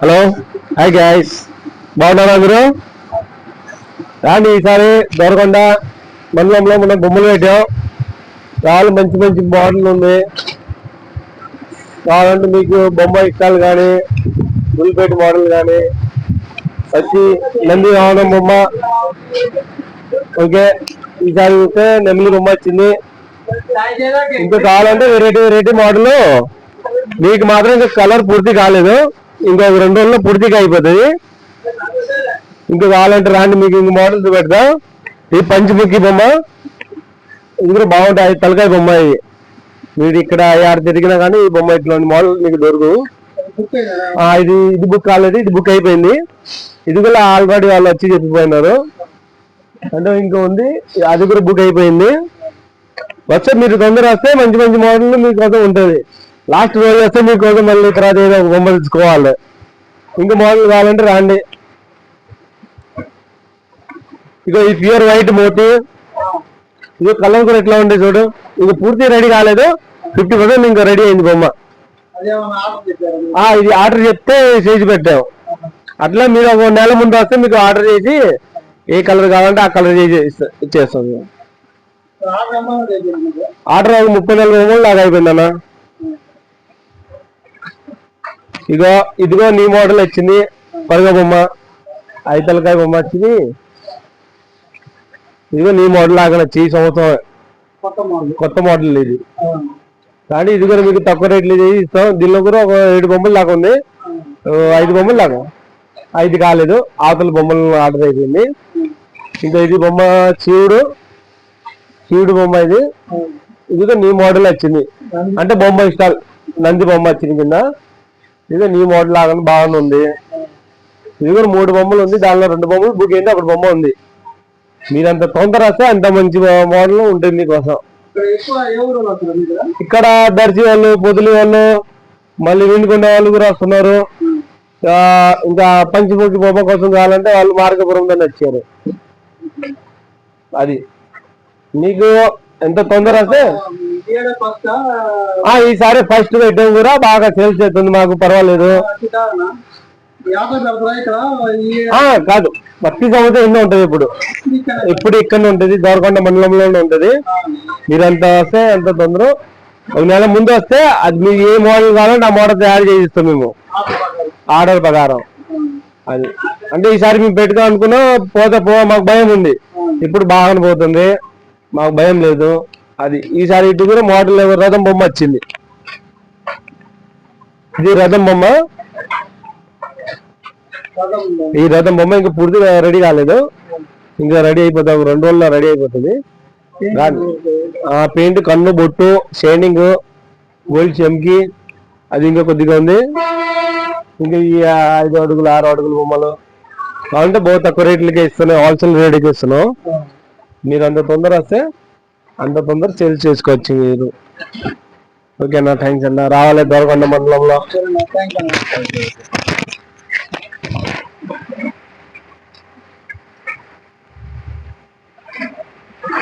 Hello hi guys బాగున్నారా మీరు? రాండి ఈసారి దొరకొండ మండలంలో మనం బొమ్మలు పెట్టాం. చాలా మంచి మంచి మోడల్ ఉంది. కావాలంటే మీకు బొమ్మ ఇష్టాలు కానీ గుల్పేట మోడల్ కానీ వచ్చి నంది రావడం బొమ్మ. ఓకే ఈసారి చూస్తే నెమ్మది బొమ్మ వచ్చింది. ఇంకా కావాలంటే వెరైటీ వెరైటీ మోడల్ మీకు మాత్రం ఇంకా కలర్ పూర్తి కాలేదు. ఇంకా రెండు రోజుల్లో పూర్తిగా అయిపోతుంది. ఇంకా కావాలంటే రాండి మీకు ఇంక మోడల్స్ పెడతా ఇది పంచముఖి బొమ్మ. ఇది కూడా బాగుంటాయి తలకాయ బొమ్మ ఇది. మీరు ఇక్కడ ఆడ తిరిగినా కానీ ఈ బొమ్మ ఇట్లాంటి మోడల్ మీకు దొరుకు. ఇది ఇది బుక్ కాలేదు ఇది బుక్ అయిపోయింది. ఇది కూడా ఆల్రెడీ వాళ్ళు వచ్చి చెప్పిపోయినారు. అంటే ఇంకా ఉంది అది కూడా బుక్ అయిపోయింది. వచ్చే మీరు తొందర వస్తే మంచి మంచి మోడల్ మీకోసం ఉంటుంది. లాస్ట్ రోజు వస్తే మీకోసం మళ్ళీ తర్వాత ఏదో ఒక బొమ్మ తెచ్చుకోవాలి. ఇంకా మోడల్ కావాలంటే రాండి. ఇగో ఈ ప్యూర్ వైట్ మోతి. ఇగో కలర్ కూడా ఎట్లా ఉంది చూడు. ఇది పూర్తి రెడీ కాలేదు. ఫిఫ్టీ పర్సెంట్ ఇంకా రెడీ అయింది బొమ్మ. ఇది ఆర్డర్ చెప్తే చేసి పెట్టాం. అట్లా మీరు ఒక నెల ముందు వస్తే మీకు ఆర్డర్ చేసి ఏ కలర్ కావాలంటే ఆ కలర్ చేసి ఇచ్చేస్తాం. ఆర్డర్ ముప్పై నాలుగు బొమ్మలు దాకా అయిపోయింది అన్న ఇగో ఇదిగో నీ మోడల్ వచ్చింది. పరుగ బొమ్మ. ఐతలకాయ బొమ్మ వచ్చింది. ఇదిగో నీ మోడల్ లాగా వచ్చి ఈ సంవత్సరం. కొత్త మోడల్. ఇది. కానీ ఇది కూడా మీకు తక్కువ రేట్లు ఇస్తాం. దీనిలో కూడా ఒక ఏడు బొమ్మలు దాకా ఉంది. ఐదు బొమ్మలు దాకా. ఐదు కాలేదు. అవతల బొమ్మలు ఆర్డర్ అయిపోయింది. ఇంకా ఇది బొమ్మ శివుడు శివుడు బొమ్మ ఇది. ఇది నీ మోడల్ వచ్చింది. అంటే బొమ్మ ఇష్టాలు. నంది బొమ్మ వచ్చింది కింద. ఇది నీ మోడల్ లాగా బాగానే ఉంది ఇది కూడా మూడు బొమ్మలు ఉంది దానిలో రెండు బొమ్మలు బుక్ అయింది అక్కడ బొమ్మ ఉంది. మీరంత తొందర వస్తే అంత మంచి మోడల్ ఉంటుంది మీకోసం. ఇక్కడ దర్శి వాళ్ళు పొదులు వాళ్ళు మళ్ళీ విండుకొండ వాళ్ళు కూడా వస్తున్నారు. ఇంకా పంచముఖి బొమ్మ కోసం కావాలంటే వాళ్ళు మార్గపురం దాన్ని వచ్చారు. అది. మీకు ఎంత తొందర వస్తే ఈసారి ఫస్ట్ పెట్టాం కూడా బాగా సేల్స్ అవుతుంది మాకు పర్వాలేదు. కాదు. ప్రతి సంవత్సరం ఎన్నో ఉంటది ఇప్పుడు. ఇప్పుడు ఇక్కడ ఉంటది దోరకొండ మండలంలోనే ఉంటది. మీరంతా వస్తే ఎంత తొందర. ఒక నెల ముందు వస్తే అది మీకు ఏ మోడల్ కావాలంటే ఆ మోడల్ తయారు చేసి ఇస్తాం మేము. ఆర్డర్ ప్రకారం. అది. అంటే ఈసారి మేము పెట్టుకో అనుకున్నా పోతే పో మాకు భయం ఉంది. ఇప్పుడు బాగానే పోతుంది. మాకు భయం లేదు. అది ఈసారి ఇటు కూడా మోడల్ రథం బొమ్మ వచ్చింది. ఇది రథం బొమ్మ? ఈ రథం బొమ్మ ఇంకా పూర్తిగా రెడీ కాలేదు. ఇంకా రెడీ అయిపోతా ఒక రెండు రోజుల్లో రెడీ అయిపోతుంది. ఆ పెయింట్ కన్ను బొట్టు షైనింగ్ గోల్డ్ చెంకి అది ఇంకా కొద్దిగా ఉంది. ఇంకా ఈ ఐదు అడుగులు ఆరు అడుగులు బొమ్మలు. కావాలంటే బహు తక్కువ రేట్లకే ఇస్తున్నాయి హోల్సేల్ రేట్కి ఇస్తున్నాం. మీరు అంత తొందర వస్తే అంత తొందర సేల్ చేసుకోవచ్చు మీరు. ఓకేనా థ్యాంక్స్ అన్న. రావాలి దొరకొండ మండలంలో.